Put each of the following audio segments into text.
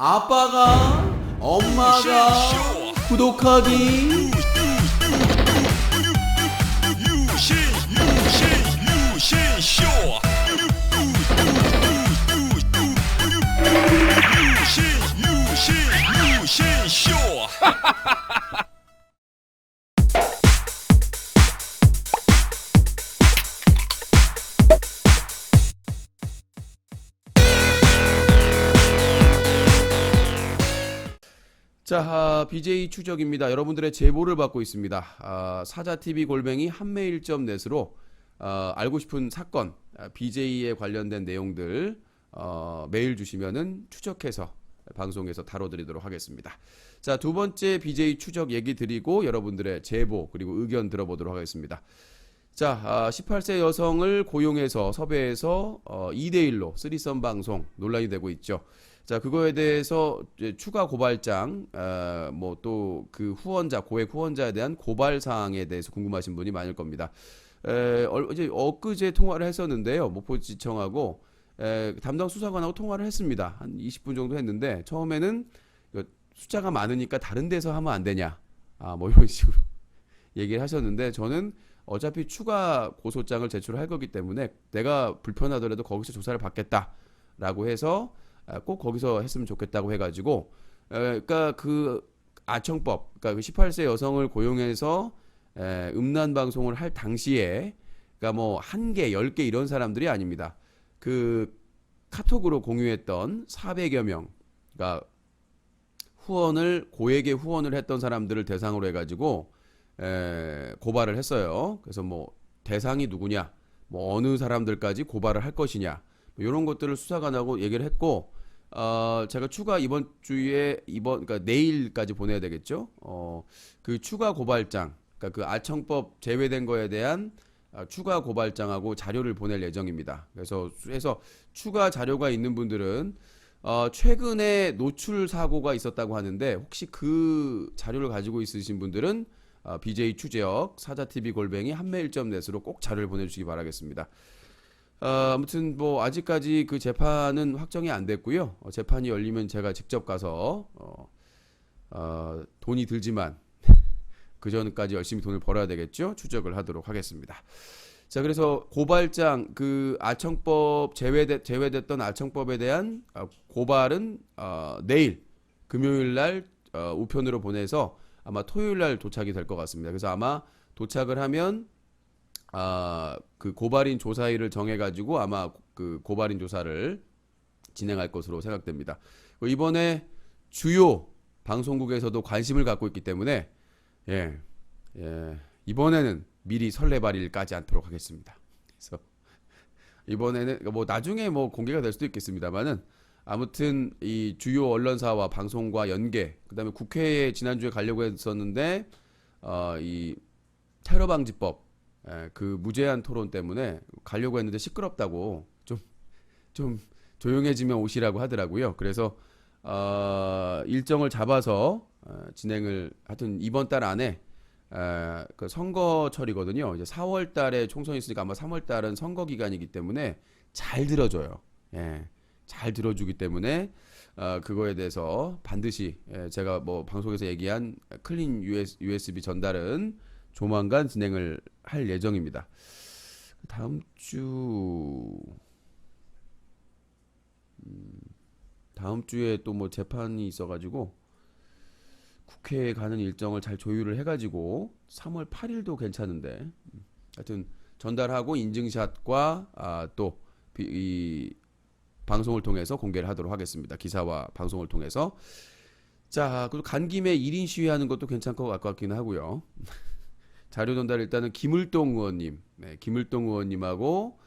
아빠가 엄마가 구독하기 자, 아, BJ 추적입니다. 여러분들의 제보를 받고 있습니다. 아, 사자TV 골뱅이 한메일.net으로 아, 알고 싶은 사건, 아, BJ에 관련된 내용들 어, 메일 주시면은 추적해서 방송에서 다뤄드리도록 하겠습니다. 자, 두 번째 BJ 추적 얘기 드리고 여러분들의 제보 그리고 의견 들어보도록 하겠습니다. 자, 아, 18세 여성을 고용해서 섭외해서 어, 2대1로 쓰리썸 방송 논란이 되고 있죠. 자, 그거에 대해서 추가 고발장, 어, 뭐또 그 후원자, 고액 후원자에 대한 고발 사항에 대해서 궁금하신 분이 많을 겁니다. 에, 얼, 이제 엊그제 통화를 했었는데요. 목포지청하고 에, 담당 수사관하고 통화를 했습니다. 한 20분 정도 했는데 처음에는 숫자가 많으니까 다른 데서 하면 안 되냐, 아, 뭐 이런 식으로 얘기를 하셨는데 저는 어차피 추가 고소장을 제출할 거기 때문에 내가 불편하더라도 거기서 조사를 받겠다라고 해서 아, 꼭 거기서 했으면 좋겠다고 해가지고 에, 그러니까 그 아청법 그러니까 그 18세 여성을 고용해서 에, 음란 방송을 할 당시에 그러니까 뭐 한 개, 열 개 이런 사람들이 아닙니다. 그 카톡으로 공유했던 400여 명, 그러니까 후원을 고액의 후원을 했던 사람들을 대상으로 해가지고 에, 고발을 했어요. 그래서 뭐 대상이 누구냐, 뭐 어느 사람들까지 고발을 할 것이냐, 뭐 이런 것들을 수사관하고 얘기를 했고, 어, 제가 추가 이번 주에 이번 그러니까 내일까지 보내야 되겠죠. 어, 그 추가 고발장, 그러니까 그 아청법 제외된 거에 대한 아, 추가 고발장하고 자료를 보낼 예정입니다. 그래서 해서 추가 자료가 있는 분들은 어, 최근에 노출 사고가 있었다고 하는데 혹시 그 자료를 가지고 있으신 분들은 어, BJ 추재혁 사자TV 골뱅이 한메일.net으로 꼭 자료를 보내주시기 바라겠습니다. 어, 아무튼 뭐 아직까지 그 재판은 확정이 안 됐고요. 어, 재판이 열리면 제가 직접 가서 어, 어, 돈이 들지만 그 전까지 열심히 돈을 벌어야 되겠죠. 추적을 하도록 하겠습니다. 자, 그래서 고발장 그 아청법 제외돼, 제외됐던 아청법에 대한 어, 고발은 어, 내일 금요일 날 어, 우편으로 보내서 아마 토요일 날 도착이 될 것 같습니다. 그래서 아마 도착을 하면 아, 그 고발인 조사일을 정해가지고 아마 그 고발인 조사를 진행할 것으로 생각됩니다. 그리고 이번에 주요 방송국에서도 관심을 갖고 있기 때문에 예, 예, 이번에는 미리 설레발일 까지 않도록 하겠습니다. 그래서 이번에는 뭐 나중에 뭐 공개가 될 수도 있겠습니다만은 아무튼 이 주요 언론사와 방송과 연계 그다음에 국회에 지난주에 가려고 했었는데 어, 이 테러 방지법 예, 그 무제한 토론 때문에 가려고 했는데 시끄럽다고 좀 좀 조용해지면 오시라고 하더라고요. 그래서 어, 일정을 잡아서 어, 진행을 하여튼 이번 달 안에 에, 그 선거철이거든요. 이제 4월 달에 총선이 있으니까 아마 3월 달은 선거 기간이기 때문에 잘 들어줘요. 예. 잘 들어주기 때문에 어, 그거에 대해서 반드시 예, 제가 뭐 방송에서 얘기한 클린 US, USB 전달은 조만간 진행을 할 예정입니다. 다음 주 음, 다음 주에 또 뭐 재판이 있어가지고 국회에 가는 일정을 잘 조율을 해가지고 3월 8일도 괜찮은데 음, 하여튼 전달하고 인증샷과 아, 또이 방송을 통해서 공개를 하도록 하겠습니다. 기사와 방송을 통해서 자 그리고 간 김에 1인 시위하는 것도 괜찮을 것 같긴 하고요. 자료 전달 일단은 김을동 의원님, 네, 김을동 의원님하고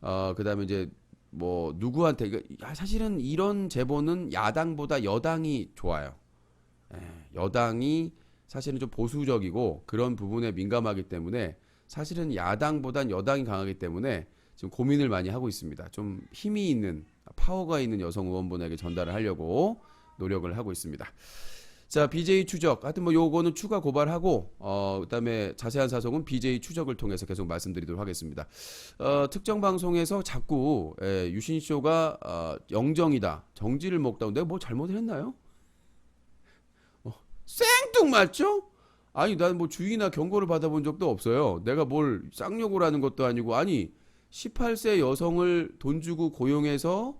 어 그다음에 이제 뭐 누구한테 이거 야, 사실은 이런 제보는 야당보다 여당이 좋아요. 예, 여당이 사실은 좀 보수적이고 그런 부분에 민감하기 때문에 사실은 야당보단 여당이 강하기 때문에 지금 고민을 많이 하고 있습니다. 좀 힘이 있는 파워가 있는 여성 의원분에게 전달을 하려고 노력을 하고 있습니다. 자, BJ 추적. 하여튼 뭐 요거는 추가 고발하고 어 그다음에 자세한 사정은 BJ 추적을 통해서 계속 말씀드리도록 하겠습니다. 어 특정 방송에서 자꾸 예, 유신 쇼가 어, 영정이다. 정지를 먹다. 내가 뭐 잘못을 했나요? 어, 생뚱맞죠? 아니 난 뭐 주의나 경고를 받아본 적도 없어요. 내가 뭘 쌍욕을 하는 것도 아니고 아니 18세 여성을 돈 주고 고용해서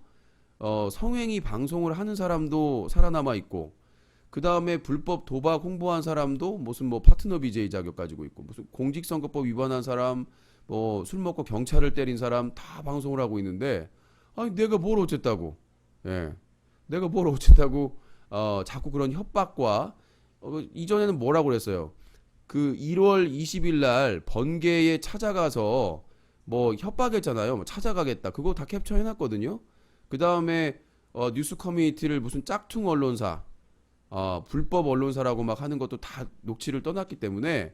어, 성행위 방송을 하는 사람도 살아남아 있고 그 다음에 불법 도박 홍보한 사람도 무슨 뭐 파트너 BJ 자격 가지고 있고 무슨 공직선거법 위반한 사람 뭐 술 먹고 경찰을 때린 사람 다 방송을 하고 있는데 아니 내가 뭘 어쨌다고? 예. 내가 뭘 어쨌다고? 어 자꾸 그런 협박과 어, 이전에는 뭐라고 그랬어요? 그 1월 20일 날 번개에 찾아가서 뭐 협박했잖아요. 뭐 찾아가겠다. 그거 다 캡처해 놨거든요. 그 다음에 어, 뉴스 커뮤니티를 무슨 짝퉁 언론사 어, 불법 언론사라고 막 하는 것도 다 녹취를 떠났기 때문에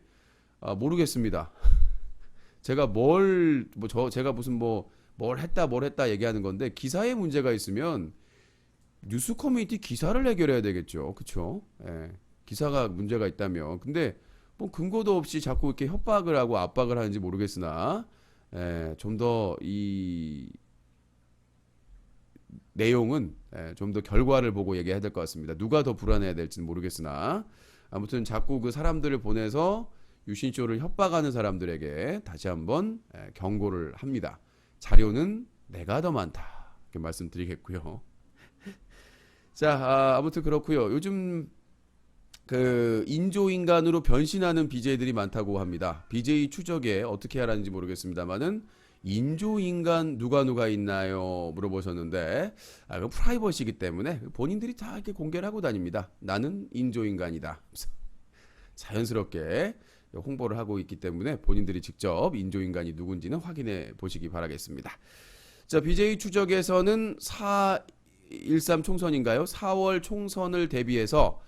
아, 모르겠습니다. 제가 뭘 뭐 저 제가 무슨 뭐 뭘 했다 뭘 했다 얘기하는 건데 기사에 문제가 있으면 뉴스 커뮤니티 기사를 해결해야 되겠죠. 그렇죠? 예. 기사가 문제가 있다면 근데 뭐 근거도 없이 자꾸 이렇게 협박을 하고 압박을 하는지 모르겠으나 예, 좀더이 내용은 예, 좀더 결과를 보고 얘기해야 될 것 같습니다. 누가 더 불안해야 될지는 모르겠으나 아무튼 자꾸 그 사람들을 보내서 유신쇼를 협박하는 사람들에게 다시 한번 예, 경고를 합니다. 자료는 내가 더 많다. 이렇게 말씀드리겠고요. 자, 아, 아무튼 그렇고요. 요즘 그 인조인간으로 변신하는 BJ들이 많다고 합니다. BJ 추적에 어떻게 하라는지 모르겠습니다만은 인조인간 누가 누가 있나요? 물어보셨는데 아, 그 프라이버시기 때문에 본인들이 다 이렇게 공개를 하고 다닙니다. 나는 인조인간이다. 자연스럽게 홍보를 하고 있기 때문에 본인들이 직접 인조인간이 누군지는 확인해 보시기 바라겠습니다. 자, BJ 추적에서는 4.13 총선인가요? 4월 총선을 대비해서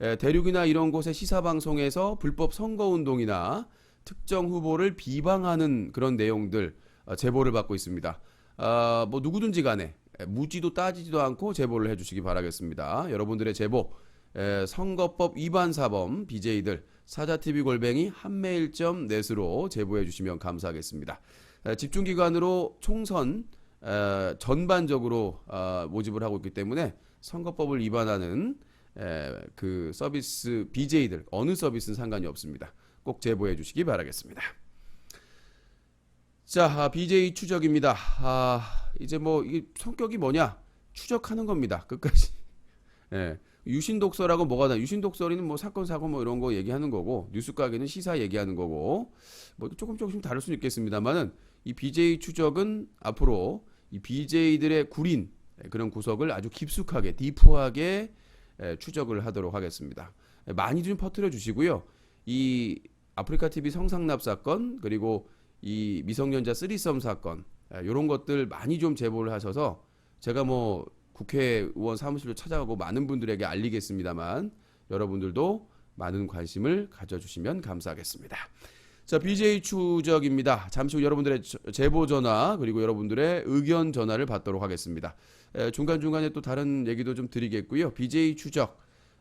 에, 대륙이나 이런 곳의 시사 방송에서 불법 선거 운동이나 특정 후보를 비방하는 그런 내용들 어, 제보를 받고 있습니다. 아, 뭐 누구든지 간에 에, 무지도 따지지도 않고 제보를 해주시기 바라겠습니다. 여러분들의 제보 에, 선거법 위반 사범 BJ들 사자TV 골뱅이 한메일.net으로 제보해 주시면 감사하겠습니다. 에, 집중기관으로 총선 에, 전반적으로 어, 모집을 하고 있기 때문에 선거법을 위반하는 에, 그 서비스 BJ들 어느 서비스는 상관이 없습니다. 꼭 제보해 주시기 바라겠습니다. 자, 아, BJ 추적입니다. 아, 이제 뭐 이 성격이 뭐냐? 추적하는 겁니다. 끝까지. 예. 유신 독서라고 뭐가 나? 유신 독서리는 뭐 사건 사고 뭐 이런 거 얘기하는 거고 뉴스 가게는 시사 얘기하는 거고 뭐 조금 조금씩 다를 수는 있겠습니다만은 이 BJ 추적은 앞으로 이 BJ들의 구린 예, 그런 구석을 아주 깊숙하게 디프하게 예, 추적을 하도록 하겠습니다. 예, 많이 좀 퍼뜨려 주시고요. 이 아프리카 TV 성상납 사건 그리고 이 미성년자 쓰리썸 사건 이런 것들 많이 좀 제보를 하셔서 제가 뭐 국회의원 사무실로 찾아가고 많은 분들에게 알리겠습니다만 여러분들도 많은 관심을 가져주시면 감사하겠습니다. 자, BJ 추적입니다. 잠시 후 여러분들의 저- 제보 전화 그리고 여러분들의 의견 전화를 받도록 하겠습니다. 에, 중간 중간에 또 다른 얘기도 좀 드리겠고요. BJ 추적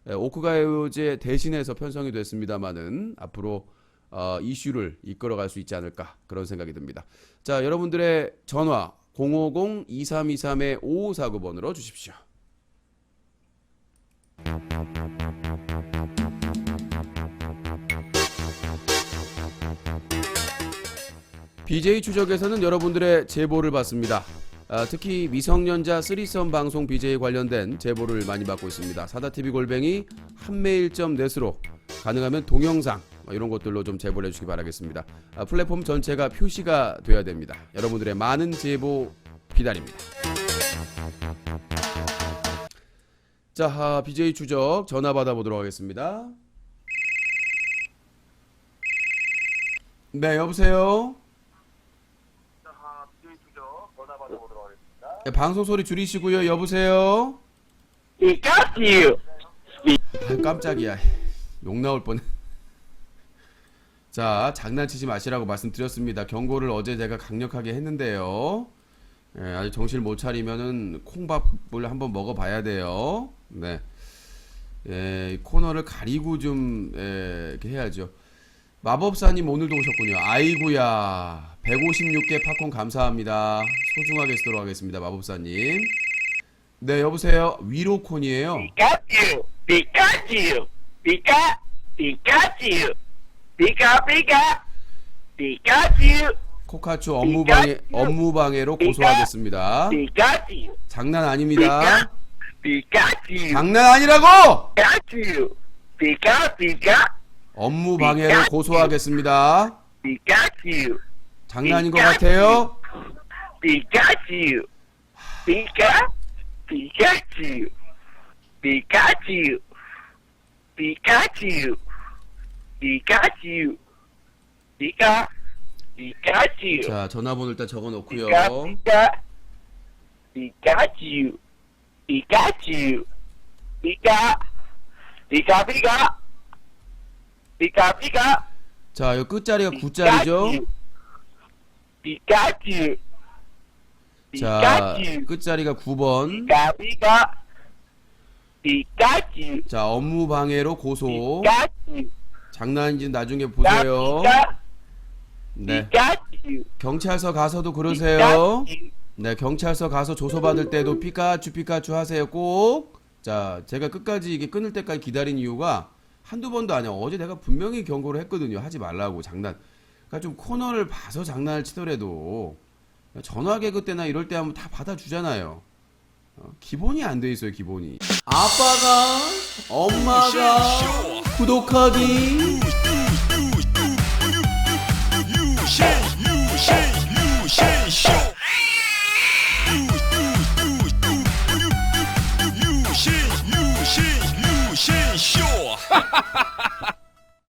에, 오크가요제 대신해서 편성이 됐습니다만은 앞으로 어, 이슈를 이끌어갈 수 있지 않을까 그런 생각이 듭니다. 자, 여러분들의 전화 050-2323의 5549번으로 주십시오. BJ 추적에서는 여러분들의 제보를 받습니다. 아, 특히 미성년자 쓰리썸 방송 BJ 관련된 제보를 많이 받고 있습니다. 사다TV 골뱅이 한메일.net으로 가능하면 동영상 뭐 이런 것들로 좀 제보를 해주시기 바라겠습니다. 아, 플랫폼 전체가 표시가 돼야 됩니다. 여러분들의 많은 제보 기다립니다. 자, 아, BJ 추적 전화 받아보도록 하겠습니다. 네, 여보세요. 네, 방송 소리 줄이시고요. 여보세요. He got you. 아, 깜짝이야. 욕 나올 뻔. 자, 장난치지 마시라고 말씀드렸습니다. 경고를 어제 제가 강력하게 했는데요. 예, 아직 정신 못 차리면은 콩밥을 한번 먹어봐야 돼요. 네. 예, 이 코너를 가리고 좀 예, 이렇게 해야죠. 마법사님 오늘도 오셨군요. 아이구야. 156개 팝콘 감사합니다. 소중하게 쓰도록 하겠습니다. 마법사님. 네, 여보세요. 위로콘이에요. Pika, Pikachu, Pika, Pika, Pikachu, 코카추 업무 방해, 업무 방해로 고소하겠습니다. Pikachu, 장난 아닙니다. Pikachu, 장난 아니라고! Pikachu, Pika, Pika, 업무 방해로 고소하겠습니다. Pikachu, 장난인 것 같아요? Pikachu, Pikachu, Pika, Pikachu, 자, 전화번호 일단 적어 놓고요. Pika, Pika, Pikachu, Pikachu, Pika, Pika, Pika, Pika, Pika, 자, 이 끝자리가 9자리죠? Pikachu, 자, Pikachu, 끝자리가 9번. Pika, Pika, Pikachu, 자, 업무 방해로 고소. Pikachu, 장난인지 나중에 보세요. 네. 경찰서 가서도 그러세요. 네, 경찰서 가서 조소받을 때도 피카츄 피카츄 하세요 꼭. 자, 제가 끝까지 이게 끊을 때까지 기다린 이유가 한두 번도 아니야. 어제 내가 분명히 경고를 했거든요. 하지 말라고 장난. 그러니까 좀 코너를 봐서 장난을 치더라도 전화 개그 때나 이럴 때 하면 다 받아주잖아요. 기본이 안 돼 있어요 기본이 아빠가 엄마가 구독하기